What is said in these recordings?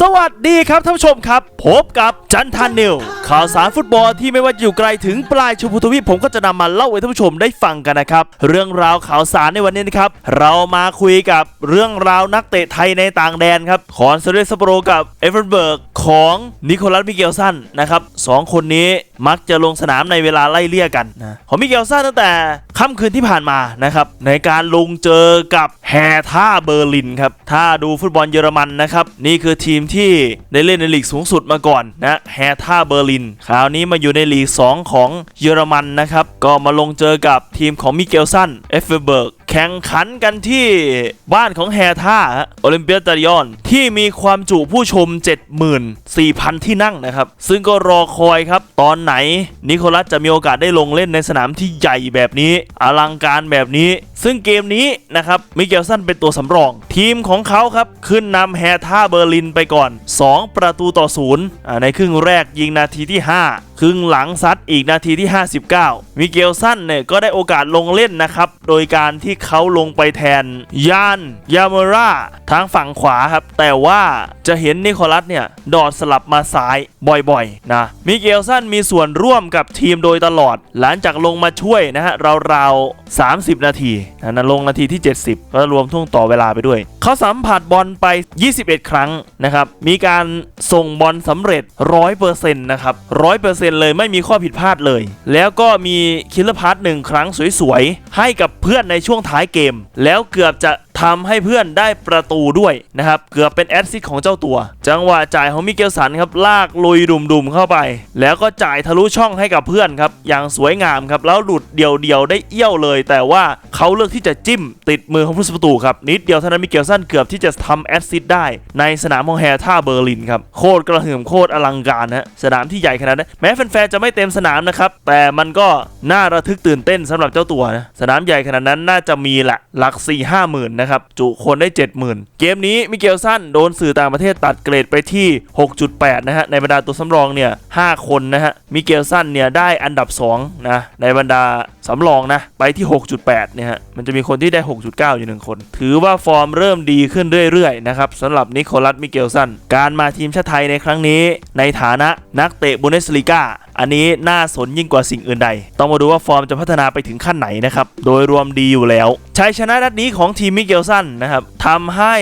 สวัสดีครับท่านผู้ชมครับ พบกับจันทันนิวข่าวสารฟุตบอลที่ไม่ว่าจะอยู่ไกลถึงปลายชมพูทวีปผมก็จะนำมาเล่าให้ท่านผู้ชมได้ฟังกันนะครับ เรื่องราวข่าวสารในวันนี้นะครับ เรามาคุยกับเรื่องราวนักเตะไทยในต่างแดนครับคอนเซเรสโปโรกับเอเวอร์เบิร์กของนิโคลัสมิเกลสันนะครับสองคนนี้มักจะลงสนามในเวลาไล่เลี่ยกันนะของมิเกลสันตั้งแต่ค่ำคืนที่ผ่านมานะครับในการลงเจอกับแฮท่าเบอร์ลินครับถ้าดูฟุตบอลเยอรมันนะครับนี่คือทีมที่ได้เล่นในลีกสูงสุดมาก่อนนะแฮท่าเบอร์ลินคราวนี้มาอยู่ในลีก 2 ของเยอรมันนะครับก็มาลงเจอกับทีมของมิเกลสันเอฟเฟเบิร์ก แข่งขันกันที่บ้านของแฮท่าโอลิมเปียตาดิออน ที่มีความจุผู้ชม 74,000 ที่นั่งนะครับ ซึ่งก็รอคอยครับ ตอนไหนนิโคลัสจะมีโอกาสได้ลงเล่นในสนามที่ใหญ่แบบนี้ อลังการแบบนี้ซึ่งเกมนี้นะครับมิเกลสันเป็นตัวสำรอง ทีมของเขาครับ ขึ้นนำแฮท่าเบอร์ลินไปก่อน 2 ประตูต่อศูนย์ในครึ่งแรกยิงนาทีที่ 5 ครึ่งหลังซัดอีกนาทีที่ 59 มิเกลสันเนี่ยก็ได้โอกาสลงเล่นนะครับ โดยการที่เขาลงไปแทนยานยาเมราทางฝั่งขวาครับ แต่ว่าจะเห็นนิโคลัสเนี่ยดอดสลับมาซ้ายบ่อยๆนะมิเกลสันมีส่วนร่วมกับทีมโดยตลอด หลังจากลงมาช่วยนะฮะราวๆ30 นาทีนะนลงนาทีที่ 70 ก็รวมท่วงต่อเวลาไปด้วย เขาสัมผัสบอลไป 21 ครั้งนะครับมีการส่งบอลสำเร็จ 100%นะครับ 100%เลยไม่มีข้อผิดพลาดเลย แล้วก็มีคิลเลอร์พาร์ทหนึ่งครั้งสวยๆ ให้กับเพื่อนในช่วงท้ายเกม แล้วเกือบจะ ทำให้เพื่อนได้ประตูด้วยนะครับ เกือบเป็นแอดซิสของเจ้าตัว จังหวะจ่ายของมิเกลสันครับลากลุยดุมๆเข้าไป แล้วก็จ่ายทะลุช่องให้กับเพื่อนครับอย่างสวยงามครับแล้วหลุดเดี่ยวๆได้เอี้ยวเลย แต่ว่าเขาเลือกที่จะจิ้มติดมือของผู้สประตูครับนิดเดียวเท่านั้นมิเกลสันเกือบที่จะทำแอดซิสได้ ในสนามของแฮท่าเบอร์ลินครับโคตรกระหึ่มโคตรอลังการฮะสนามที่ใหญ่ขนาดนั้นแม้แฟนๆจะไม่เต็มสนามนะครับแต่มันก็น่าระทึกตื่นเต้นสำหรับเจ้าตัวนะสนามใหญ่ขนาดนั้นน่าจะมีแหละหลัก4 5หมื่นนะครับ จุคนได้ 70,000 เกมนี้มิเกลสันโดนสื่อต่างประเทศตัดเกรดไปที่ 6.8 นะฮะ ในบรรดาตัวสำรองเนี่ย 5 คนนะฮะ มิเกลสันเนี่ยได้อันดับ 2 นะ ในบรรดาสำรองนะ ไปที่ 6.8 เนี่ยฮะ มันจะมีคนที่ได้ 6.9 อยู่หนึ่งคน ถือว่าฟอร์มเริ่มดีขึ้นเรื่อยๆ นะครับสำหรับนิโคลัส มิเกลสัน การมาทีมชาติไทยในครั้งนี้ ในฐานะนักเตะบุนเดสลีกา อันนี้น่าสนยิ่งกว่าสิ่งอื่นใด ต้องมาดูว่าฟอร์มจะพัฒนาไปถึงขั้นไหนนะครับ โดยรวมดีอยู่แล้ว ชัยชนะนัดนี้ของทีมมิเกลสันนะครับทำให้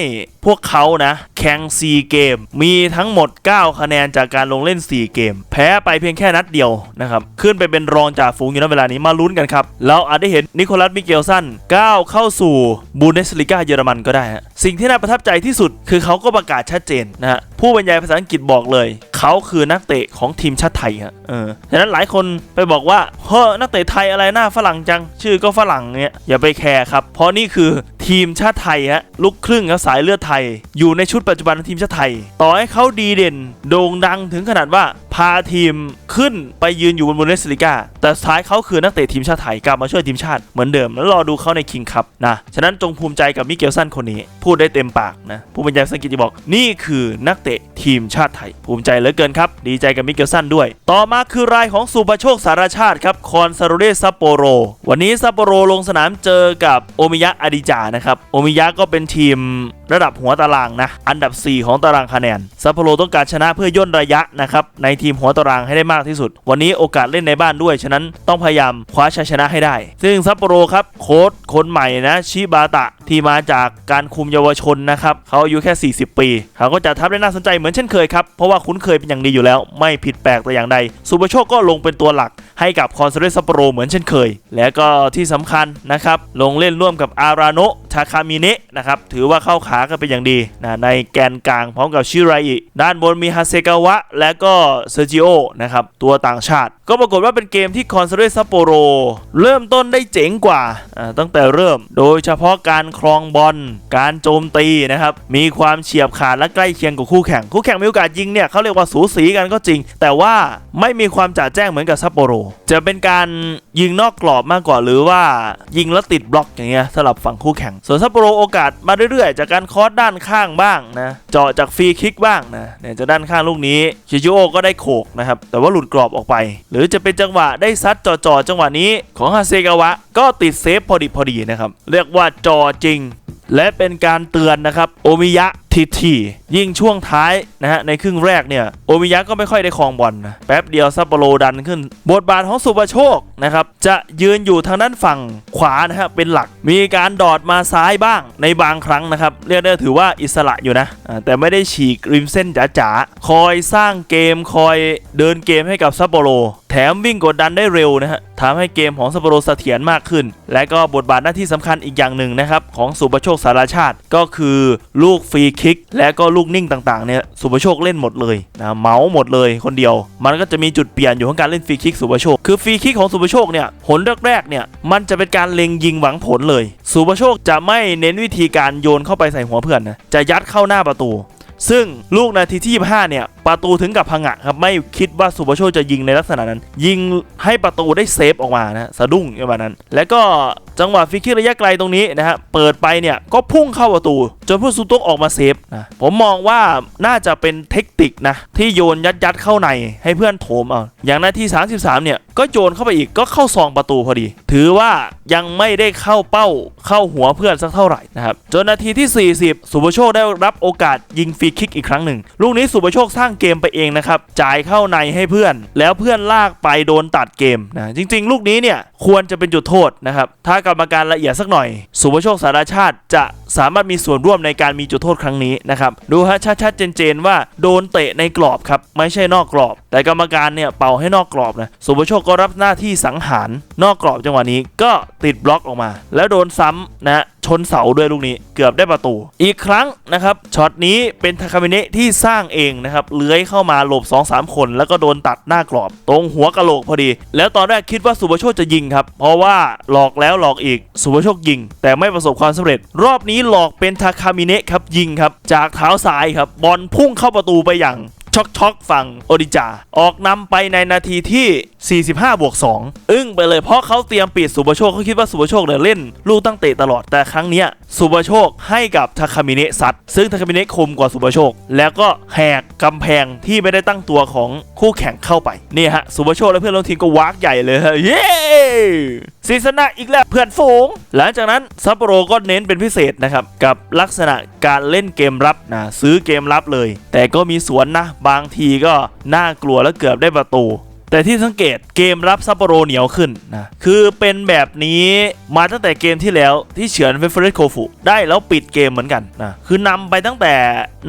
พวกเขานะแข่ง 4 เกม มีทั้งหมด 9 คะแนนจากการลงเล่น 4 เกม แพ้ไปเพียงแค่นัดเดียวนะครับ ขึ้นไปเป็นรองจากฝูงอยู่ในเวลานี้มาลุ้นกันครับ เราอาจได้เห็นนิโคลัส มิเกลสันก้าวเข้าสู่บูเดสลิกาเยอรมันก็ได้ฮะสิ่งที่น่าประทับใจที่สุด คือเขาก็ประกาศชัดเจนนะฮะผู้บรรยายภาษาอังกฤษบอกเลย เขาคือนักเตะของทีมชาติไทยฮะเออฉะนั้นหลายคนไปบอกว่าเฮ้อนักเตะไทยอะไรหน้าฝรั่งจัง ชื่อก็ฝรั่งเนี่ยอย่าไปแคร์ครับเพราะนี่คือ ทีมชาติไทยฮะลูกครึ่งครับสายเลือดไทย อยู่ในชุดปัจจุบันของทีมชาติไทย ต่อให้เขาดีเด่น โด่งดังถึงขนาดว่าพาทีมขึ้นไปยืนอยู่บนบูเดสลิกาแต่ท้ายเขาคือนักเตะทีมชาติไทยกลับมาช่วยทีมชาติเหมือนเดิมแล้วรอดูเขาในคิงคัพนะฉะนั้นจงภูมิใจกับมิเกลสันคนนี้ พูดได้เต็มปากนะผู้บรรยายภาษาอังกฤษจะบอกนี่คือนักเตะทีมชาติไทย ภูมิใจเหลือเกินครับ ดีใจกับมิเกลสันด้วย ต่อมาคือรายของสุปโชคสารชาติครับคอนซาโรเดซัปโปโรวันนี้ซัปโปโรลงสนามเจอกับโอมิยะอดิจานะครับโอมิยะก็เป็นทีมระดับหัวตารางนะ อันดับ 4 ของตารางคะแนน ซัปโปโรต้องการชนะเพื่อย่นระยะนะครับในทีมหัวตารางให้ได้มากที่สุด วันนี้โอกาสเล่นในบ้านด้วย ฉะนั้นต้องพยายามคว้าชัยชนะให้ได้ ซึ่งซัปโปโรครับโค้ชคนใหม่นะชิบาตะที่มาจากการคุมเยาวชนนะครับเขาอายุแค่ 40 ปีเขาก็จะทับได้น่าสนใจเหมือนเช่นเคยครับ เพราะว่าคุ้นเคยเป็นอย่างดีอยู่แล้ว ไม่ผิดแปลกแต่อย่างใดสุปโชคก็ลงเป็นตัวหลักให้กับคอนซาเรซัปโปโรเหมือนเช่นเคย และก็ที่สำคัญนะครับลงเล่นร่วมกับอาราโนะทาคามิเนะนะครับถือว่าเข้าขากันเป็นอย่างดีนะในแกนกลางพร้อมกับชิไรอิด้านบนมีฮาเซกาวะและก็เซอร์จิโอนะครับตัวต่างชาติ ก็ปรากฏว่าเป็นเกมที่คอนซเรซัปโปโรเริ่มต้นได้เจ๋งกว่าอ่าตั้งแต่เริ่ม โดยเฉพาะการครองบอลการโจมตีนะครับมีความเฉียบขาดและใกล้เคียงกับคู่แข่ง คู่แข่งมีโอกาสยิงเนี่ยเขาเรียกว่าสูสีกันก็จริง แต่ว่าไม่มีความจ่าแจ้งเหมือนกับซัปโปโรจะเป็นการยิงนอกกรอบมากกว่าหรือว่ายิงแล้วติดบล็อกอย่างเงี้ยสลับฝั่งคู่แข่ง ส่วนซัปโปโรโอกาสมาเรื่อยๆ จากการคอร์สด้านข้างบ้างนะเจาะจากฟรีคิกบ้างนะเนี่ยจากด้านข้างลูกนี้ชิจิโอก็ได้โขกนะครับแต่ว่าหลุดกรอบออกไป หรือจะเป็นจังหวะได้ซัดจ่อๆจังหวะนี้ของฮาเซกาวะ ก็ติดเซฟพอดีพอดีนะครับเรียกว่าจ่อจริง และเป็นการเตือนนะครับโอมิยะ ทีทียิ่งช่วงท้ายนะฮะในครึ่งแรกเนี่ยโอมิยะก็ไม่ค่อยได้ครองบอลนะแป๊บเดียวซัปโปโรดันขึ้น บทบาทของสุปโชคนะครับจะยืนอยู่ทางด้านฝั่งขวานะฮะเป็นหลัก มีการดอดมาซ้ายบ้างในบางครั้งนะครับเรียกได้ถือว่าอิสระอยู่นะแต่ไม่ได้ฉีกริมเส้นจ๋าๆคอยสร้างเกมคอยเดินเกมให้กับซัปโปโรแถมวิ่งกดดันได้เร็วนะฮะทำให้เกมของซัปโปโรเสถียรมากขึ้น และก็บทบาทหน้าที่สำคัญอีกอย่างหนึ่งนะครับของสุปโชคสารชาติก็คือลูกฟรีคิก และก็ลูกนิ่งต่างๆเนี่ยสุปโชคเล่นหมดเลยนะเมาส์หมดเลยคนเดียว มันก็จะมีจุดเปลี่ยนอยู่ของการเล่นฟรีคิกสุปโชค คือฟรีคิกของสุปโชคเนี่ยผลแรกๆเนี่ยมันจะเป็นการเล็งยิงหวังผลเลย สุปโชคจะไม่เน้นวิธีการโยนเข้าไปใส่หัวเพื่อนนะจะยัดเข้าหน้าประตูซึ่งลูกนาทีที่ 25 เนี่ย ประตูถึงกับพังะครับ ไม่คิดว่าสุปโชคจะยิงในลักษณะนั้น ยิงให้ประตูได้เซฟออกมานะ สะดุ้งประมาณนั้น และก็ จังหวะฟรีคิกระยะไกลตรงนี้นะฮะเปิดไปเนี่ยก็พุ่งเข้าประตู จนผู้สุตุกออกมาเซฟนะผมมองว่าน่าจะเป็นเทคนิคนะที่โยนยัดยัดๆเข้าในให้เพื่อนโถมเอาอย่างนาที33 เนี่ยก็โยนเข้าไปอีกก็เข้าซองประตูพอดี ถือว่ายังไม่ได้เข้าเป้าเข้าหัวเพื่อนสักเท่าไหร่นะครับจนนาทีที่ 40 สุปโชคได้รับโอกาสยิงฟรีคิกอีกครั้งหนึ่งลูกนี้สุปโชคสร้างเกมไปเองนะครับจ่ายเข้าในให้เพื่อน แล้วเพื่อนลากไปโดนตัดเกมนะจริง ๆ ลูกนี้เนี่ยควรจะเป็นจุดโทษนะครับถ้ากรรมการละเอียดสักหน่อย สุภโชคสารชาติจะ สามารถมีส่วนร่วมในการมีจุดโทษครั้งนี้นะครับดูฮะชัดๆเจนๆว่าโดนเตะในกรอบครับไม่ใช่นอกกรอบ แต่กรรมการเนี่ยเป่าให้นอกกรอบนะสุปโชคก็รับหน้าที่สังหารนอกกรอบจังหวะนี้ก็ติดบล็อกออกมา แล้วโดนซ้ำนะชนเสาด้วยลูกนี้เกือบได้ประตู อีกครั้งนะครับช็อตนี้เป็นทาคามิเนะที่สร้างเองนะครับเลื้อยเข้ามาหลบ 2-3 คน แล้วก็โดนตัดหน้ากรอบ ตรงหัวกะโหลกพอดี แล้วตอนแรกคิดว่าสุภโชคจะยิงครับเพราะว่าหลอกแล้วหลอกอีกสุภโชคยิง แต่ไม่ประสบความสำเร็จ รอบนี้หลอกเป็นทาคามิเนะครับยิงครับจากเท้าซ้ายครับบอลพุ่งเข้าประตูไปอย่างช็อกช็อกฝั่งโอดิจา ออกนำไปในนาทีที่ 45 บวก 2 อึ้งไปเลยเพราะเขาเตรียมปิดสุปโชคเขาคิดว่าสุปโชคเนี่ยเล่น ลูกตั้งเตะตลอดแต่ครั้งเนี้ย สุปโชคให้กับทาคามิเนะซัดซึ่งทาคามิเนะคมกว่าสุปโชค แล้วก็แหกกำแพงที่ไม่ได้ตั้งตัวของคู่แข่งเข้าไปนี่ฮะสุปโชคและเพื่อนร่วมทีมก็วากใหญ่เลยฮะเย้ซีซนะอีกแล้วเพื่อนฝูง หลังจากนั้นซัปโปโรก็เน้นเป็นพิเศษนะครับกับลักษณะการเล่นเกมรับนะซื้อเกมรับเลย แต่ก็มีสวนนะบางทีก็น่ากลัวและเกือบได้ประตู แต่ที่สังเกตเกมรับซัปโปโรเหนียวขึ้นนะคือเป็นแบบนี้มาตั้งแต่เกมที่แล้วที่เฉือนเฟเฟอร์โคฟุได้แล้วปิดเกมเหมือนกันนะคือนำไปตั้งแต่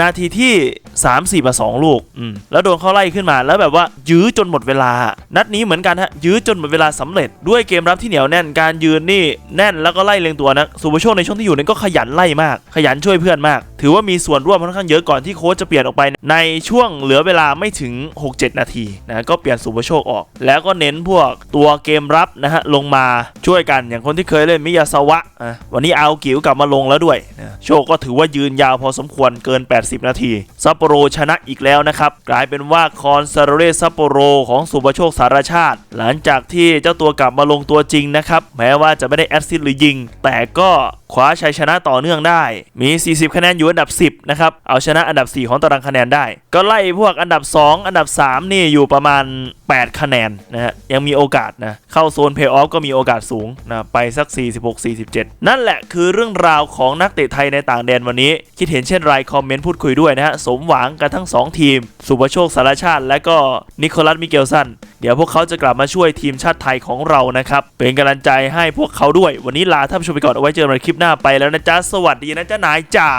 นาทีที่ 3 4มา2ลูกอืมแล้วโดนเขาไล่ขึ้นมาแล้วแบบว่ายื้อจนหมดเวลา นัดนี้เหมือนกันฮะยื้อจนหมดเวลาสำเร็จด้วยเกมรับที่เหนียวแน่นการยืนนี่แน่นแล้วก็ไล่เรียงตัวนะสุภโชคในช่วงที่อยู่นั้นก็ขยันไล่มาก ขยันช่วยเพื่อนมากถือว่ามีส่วนร่วมค่อนข้างเยอะก่อนที่โค้ชจะเปลี่ยนออกไป ในช่วงเหลือเวลาไม่ถึง 6-7 นาทีนะก็เปลี่ยนสุภโชคออก แล้วก็เน้นพวกตัวเกมรับนะฮะลงมาช่วยกันอย่างคนที่เคยเล่นมิยาสวะวันนี้เอากิ๋วกลับมาลงแล้วด้วยนะโชคก็ถือว่ายืนยาวพอสมควรเกิน 80 นาทีซัปโปโรชนะอีกแล้วนะครับกลายเป็นว่าคอนซาเรซัปโปโรของสุภโชคสารชาติ หลังจากที่เจ้าตัวกลับมาลงตัวจริงนะครับแม้ว่าจะไม่ได้แอสซิสต์หรือยิง แต่ก็คว้าชัยชนะต่อเนื่องได้ มี 40 คะแนนอยู่อันดับ 10 นะครับ เอาชนะอันดับ 4 ของตารางคะแนนได้ ก็ไล่พวกอันดับ 2 อันดับ 3 นี่อยู่ประมาณ 8 คะแนนนะฮะ ยังมีโอกาสนะ เข้าโซนเพย์ออฟก็มีโอกาสสูงนะ ไปสัก 46-47 นั่นแหละคือเรื่องราวของนักเตะไทยในต่างแดนวันนี้ คิดเห็นเช่นไรคอมเมนต์พูดคุยด้วยนะฮะ สมหวังกันทั้ง 2 ทีม สุภโชคสารชาติ และก็นิโคลัสมิเกลสัน เดี๋ยวพวกเขาจะกลับมาช่วยทีมชาติไทยของเรานะครับ เป็นกำลังใจให้พวกเขาด้วย วันนี้ลาท่านผู้ชมไปก่อนเอาไว้เจอกันในคลิปหน้าไปแล้วนะจ๊ะ สวัสดีนะจ๊ะนายจ๋า